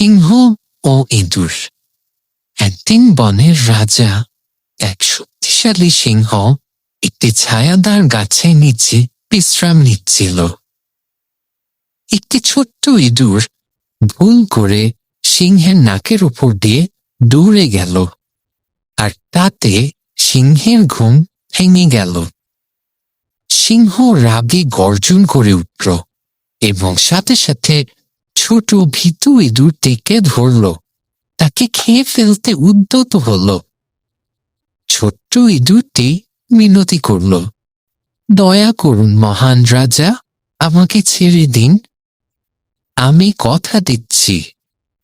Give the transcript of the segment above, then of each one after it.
সিংহ ও ইঁদুর। একদিন বনের রাজা এক শক্তিশালী সিংহ একটি ছায়াদার গাছের নিচে বিশ্রাম নিচ্ছিল। একটি ছোট্ট ইঁদুর ভুল করে সিংহের নাকের উপর দিয়ে দৌড়ে গেল আর তাতে সিংহের ঘুম ভেঙে গেল। সিংহ রাগে গর্জন করে উঠল এবং সাথে সাথে ছোট ভীতু ইঁদুরটিকে ধরল। তাকে খেয়ে ফেলতে উদ্যত হল। ছোট্ট ইঁদুরটি মিনতি করল। দয়া করুন, মহান রাজা, আমাকে ছেড়ে দিন। আমি কথা দিচ্ছি।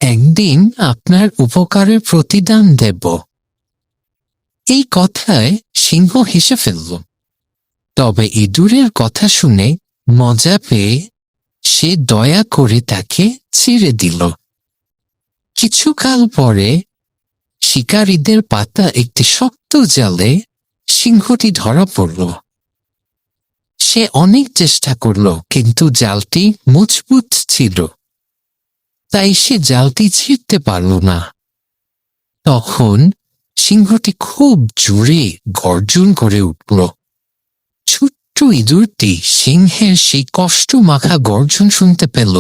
একদিন আপনার উপকারের প্রতিদান দেব। এই কথায় সিংহ হেসে ফেলল। তবে ইঁদুরের কথা শুনে মজা পেয়ে সে দয়া করে তাকে ছেড়ে দিল। কিছুকাল পরে শিকারীদের পাতা একটি শক্ত জালে সিংহটি ধরা পড়ল। সে অনেক চেষ্টা করল, কিন্তু জালটি মজবুত ছিল। তাই সে জালটি ছিঁড়তে পারল না। তখন সিংহটি খুব জোরে গর্জন করে উঠল। ছোট্ট ইঁদুরটি সিংহের সেই কষ্ট মাখা গর্জন শুনতে পেল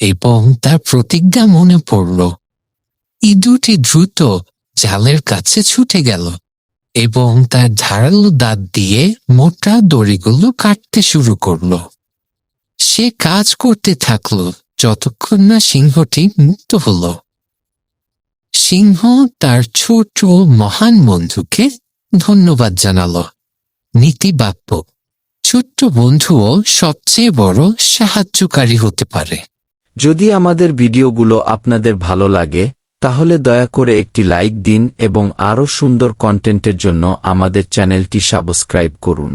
এবং তার প্রতিজ্ঞা মনে পড়ল। ইঁদুরটি দ্রুত জালের কাছে ছুটে গেল এবং তার ধারালো দাঁত দিয়ে মোটা দড়িগুলো কাটতে শুরু করল। সে কাজ করতে থাকল যতক্ষণ না সিংহটি মুক্ত হলো। সিংহ তার ছোট মহান বন্ধুকে ধন্যবাদ জানালো, নীতিবাক্য। ছোট্ট বন্ধুও সবচেয়ে বড় সাহায্যকারী হতে পারে। যদি আমাদের ভিডিওগুলো আপনাদের ভালো লাগে, তাহলে দয়া করে একটি লাইক দিন এবং আরও সুন্দর কন্টেন্টের জন্য আমাদের চ্যানেলটি সাবস্ক্রাইব করুন।